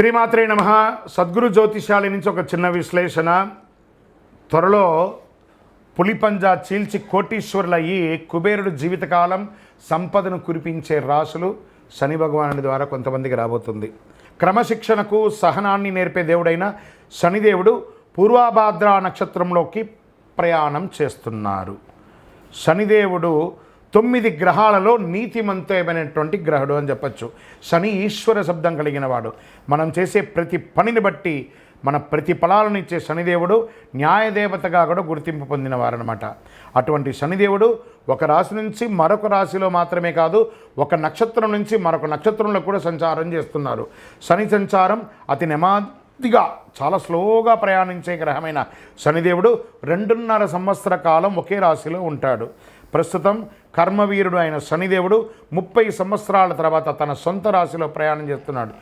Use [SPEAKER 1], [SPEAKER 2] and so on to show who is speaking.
[SPEAKER 1] శ్రీమాత్రే నమ. సద్గురు జ్యోతిషాలి నుంచి ఒక చిన్న విశ్లేషణ. త్వరలో పులిపంజా చీల్చి కోటీశ్వరులయ్యి కుబేరుడు జీవితకాలం సంపదను కురిపించే రాశులు శని భగవానుడి ద్వారా కొంతమందికి రాబోతుంది. క్రమశిక్షణకు సహనాన్ని నేర్పే దేవుడైన శనిదేవుడు పూర్వాభాద్ర నక్షత్రంలోకి ప్రయాణం చేస్తున్నారు. శనిదేవుడు తొమ్మిది గ్రహాలలో నీతిమంతమైనటువంటి గ్రహుడు అని చెప్పచ్చు. శని ఈశ్వర శబ్దం కలిగిన వాడు. మనం చేసే ప్రతి పనిని బట్టి మన ప్రతిఫలాలను ఇచ్చే శనిదేవుడు న్యాయదేవతగా కూడా గుర్తింపు పొందినవారనమాట అటువంటి శనిదేవుడు ఒక రాశి నుంచి మరొక రాశిలో మాత్రమే కాదు ఒక నక్షత్రం నుంచి మరొక నక్షత్రంలో కూడా సంచారం చేస్తున్నారు. శని సంచారం అతి నెమ్మదిగా చాలా స్లోగా ప్రయాణించే గ్రహమైన శనిదేవుడు రెండున్నర సంవత్సర కాలం ఒకే రాశిలో ఉంటాడు. ప్రస్తుతం కర్మవీరుడు అయిన శనిదేవుడు ముప్పై సంవత్సరాల తర్వాత తన సొంత రాశిలో ప్రయాణం చేస్తున్నాడు.